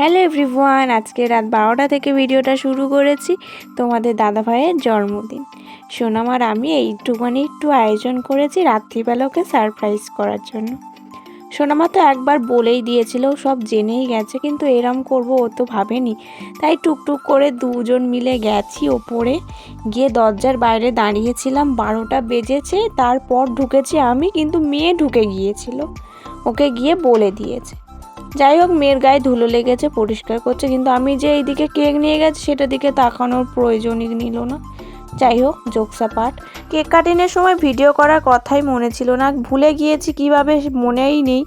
Hello everyone, আজকে রাত বারোটা থেকে ভিডিওটা শুরু করেছি তোমাদের দাদা ভাইয়ের জন্মদিন। সোনাম আর আমি এইটুখানি একটু আয়োজন করেছি রাত্রিবেলা ওকে সারপ্রাইজ করার জন্য। সোনামা তো একবার বলেই দিয়েছিল সব জেনেই গেছে, কিন্তু এরম করব ও তো ভাবেনি। তাই টুকটুক করে দুজন মিলে গেছি ওপরে, গিয়ে দরজার বাইরে দাঁড়িয়েছিলাম, বারোটা বেজেছে, তারপর ঢুকেছি আমি, কিন্তু মেয়ে ঢুকে গিয়েছিল। ওকে গিয়ে বলে দিয়েছে। যাই হোক, মেয়ের গায়ে ধুলো লেগেছে, পরিষ্কার করছে, কিন্তু আমি যে এইদিকে কেক নিয়ে গেছি, সেটা দিকে তাকানোর প্রয়োজনই নিল না। যাই হোক, জোকসা পাঠ কেক কাটিংয়ের সময় ভিডিও করার কথাই মনে ছিল না, ভুলে গিয়েছি কীভাবে মনেই নেই।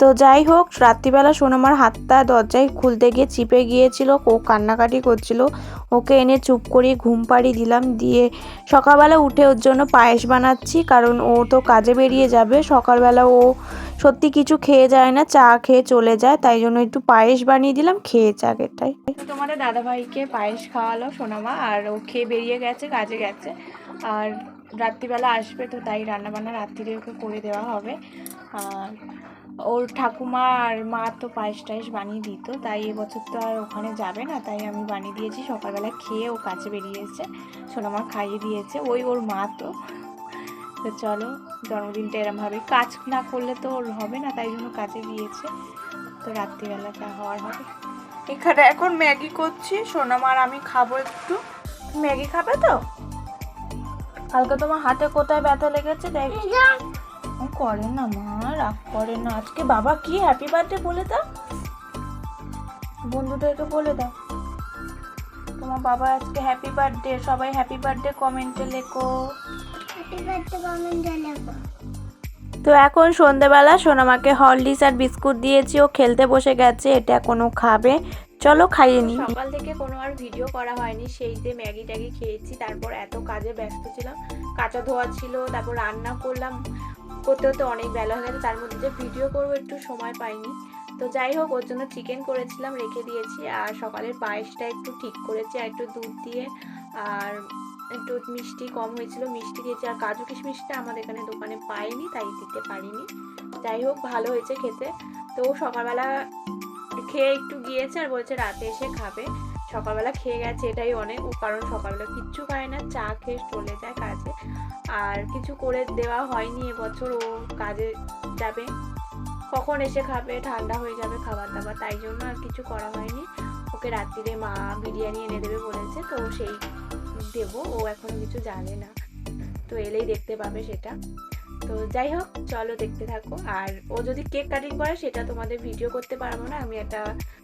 তো যাই হোক, রাত্রিবেলা সোনামার হাতটা দরজায় খুলতে গিয়ে চিপে গিয়েছিল, ও কান্নাকাটি করছিল। ওকে এনে চুপ করিয়ে ঘুম পাড়ি দিলাম, দিয়ে সকালবেলা উঠে ওর জন্য পায়েস বানাচ্ছি, কারণ ও তো কাজে বেরিয়ে যাবে। সকালবেলা ও সত্যি কিছু খেয়ে যায় না, চা খেয়ে চলে যায়, তাই জন্য একটু পায়েস বানিয়ে দিলাম খেয়েছে আগেরটাই তোমাদের দাদাভাইকে পায়েস খাওয়ালো সোনামা, আর ও খেয়ে বেরিয়ে গেছে, কাজে গেছে। আর রাত্রিবেলা আসবে তো, তাই রান্নাবান্না রাত্রিরে ওকে করে দেওয়া হবে। আর ওর ঠাকুমা আর মা তো পায়েস টায়েস বানিয়ে দিত, তাই এবছর তো আর ওখানে যাবে না, তাই আমি বানিয়ে দিয়েছি, সকালবেলা খেয়ে ও কাজে বেরিয়েছে সোনামা খাইয়ে দিয়েছে, ওই ওর মা তো। তো চলো জন্মদিনটা এরমভাবে কাজ না করলে তো ওর হবে না তাই জন্য কাজে গিয়েছে। তো রাত্রিবেলাটা হওয়ার হবে। এখানে এখন ম্যাগি করছি সোনামার আমি খাব একটু। ম্যাগি খাবে তো? কালকে তোমার হাতে কোথায় ব্যথা লেগেছে দেখি। ও করে না মা রাগ করে না। আজকে বাবা কি হ্যাপি বার্থডে বলে দাও। বন্ধুদেরকে বলে দাও। তোমার বাবা আজকে হ্যাপি বার্থডে সবাই হ্যাপি বার্থডে কমেন্টে লেখো। তো এখন সন্ধেবেলা সোনামাকে হরলিক্স আর বিস্কুট দিয়েছি ও খেলতে বসে গেছে এটা কোনো খাবে? চলো খাইয়ে নি সকাল থেকে কোনো আর ভিডিও করা হয়নি সেই যে ম্যাগি ট্যাগি খেয়েছি তারপর এত কাজে ব্যস্ত ছিলাম কাঁচা ধোয়া ছিল তারপর রান্না করলাম করতে হতে অনেক বেলা হয়ে গেছে তার মধ্যে যে ভিডিও করব একটু সময় পাইনি। তো যাই হোক, ওর জন্য চিকেন করেছিলাম, রেখে দিয়েছি। আর সকালের পায়েসটা একটু ঠিক করেছি, আর একটু দুধ দিয়ে। আর একটু মিষ্টি কম হয়েছিল, মিষ্টি দিয়েছি। আর কাজু কিশমিশটা আমাদের এখানে দোকানে পাইনি, তাই দিতে পারিনি। যাই হোক, ভালো হয়েছে খেতে। তো সকালবেলা খেয়ে একটু গিয়েছে আর বলছে রাতে এসে খাবে। সকালবেলা খেয়ে গেছে, এটাই অনেক। কারণ সকালবেলা কিচ্ছু খায় না, চা খেয়ে চলে যায় কাজে। আর কিছু করে দেওয়া হয়নি এবছর, ও কাজে যাবে। কখন এসে খাবে? ঠান্ডা হয়ে যাবে খাবার দাবার, তাই জন্য আর কিছু করা হয়নি। ওকে রাত্রিরে মা বিরিয়ানি এনে দেবে বলেছে, তো সেই দেবো, ও এখন কিছু জানে না। তো এলেই দেখতে পাবে সেটা। তো যাই হোক, চলো দেখতে থাকো। আর ও যদি কেক কাটিং করে, সেটা তোমাদের ভিডিও করতে পারব না। আমি একটা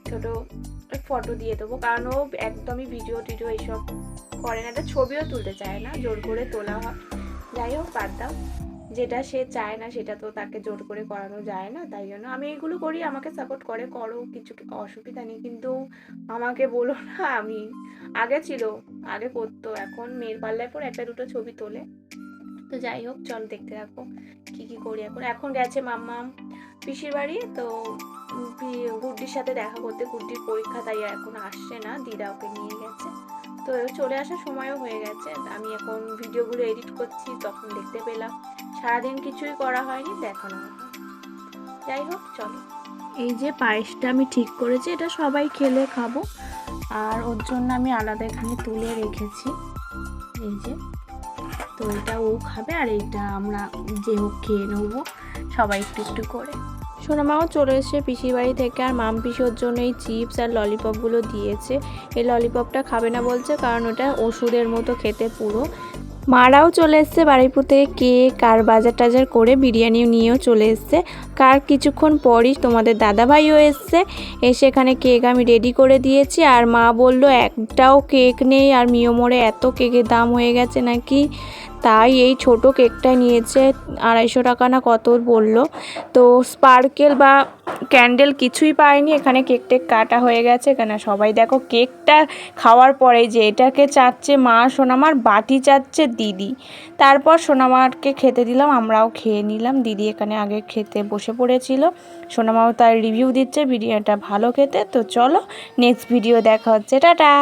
ছোট ফটো দিয়ে দেবো, কারণ ও একদমই ভিডিও টিডিও এইসব করে না। একটা ছবিও তুলতে চায় না, জোর করে তোলা হয়। যাই হোক, বাদ দাও। যেটা সে চায় না, সেটা তো তাকে জোর করে করানো যায় না, তাই জন্য আমি এগুলো করি, আমাকে সাপোর্ট করে, করো, কিছু অসুবিধা নেই, কিন্তু আমাকে বলো না, আমি আগে ছিল, আগে করতো, এখন মেয়ের পাল্লায় পর একটা দুটো ছবি তোলে। তো যাই হোক, চল দেখতে থাকো, কি কি করি এখন। এখন গেছে মাম্মা পিসির বাড়ি, তো গুড্ডির সাথে দেখা করতে, গুড্ডির পরীক্ষা তাই এখন আসছে না, দিদা ওকে নিয়ে গেছে। তো চলে আসার সময়ও হয়ে গেছে। আমি এখন ভিডিওগুলো এডিট করছি, তখন দেখতে পেলাম। সারাদিন কিছুই করা হয়নি দেখানো যাই হোক, চলো। এই যে পায়েসটা আমি ঠিক করেছি, এটা সবাই খেলে খাব। আর ওর জন্য আমি আলাদা এখানে তুলে রেখেছি। এই যে, তো এটা ও খাবে, আর এটা আমরা যে হোক খেয়ে নেব, সবাই একটু একটু করে। সোনামাও চলে এসেছে পিসির বাড়ি থেকে আর মাম পিসির জন্য এই চিপস আর ললিপপগুলো দিয়েছে। এই ললিপপটা খাবে না বলছে কারণ ওটা ওষুধের মতো খেতে পুরো। মারাও চলে এসছে বাড়িপুর থেকে কেক আর বাজার টাজার করে বিরিয়ানিও নিয়েও চলে এসছে। কার কিছুক্ষণ পরই তোমাদের দাদাভাইও এসছে। এসে এখানে কেক আমি রেডি করে দিয়েছি আর মা বলল, একটাও কেক নেই আর মিয়মোড়ে এত কেকের দাম হয়ে গেছে নাকি? তাই এই ছোট কেকটা নিয়েছে, আড়াইশো টাকা না কত বলল। তো স্পার্কেল বা ক্যান্ডেল কিছুই পাইনি এখানে কেক টেক কাটা হয়ে গেছে। কেন সবাই দেখো কেকটা খাওয়ার পরে যে এটাকে চাচ্ছে মা সোনামার, বাটি চাচ্ছে দিদি। তারপর সোনামারকে খেতে দিলাম, আমরাও খেয়ে নিলাম। দিদি এখানে আগে খেতে বসে পড়েছিল। সোনামাও তার রিভিউ দিচ্ছে, বিরিয়ানিটা ভালো খেতে। তো চলো নেক্সট ভিডিও দেখা হচ্ছে। টাটা!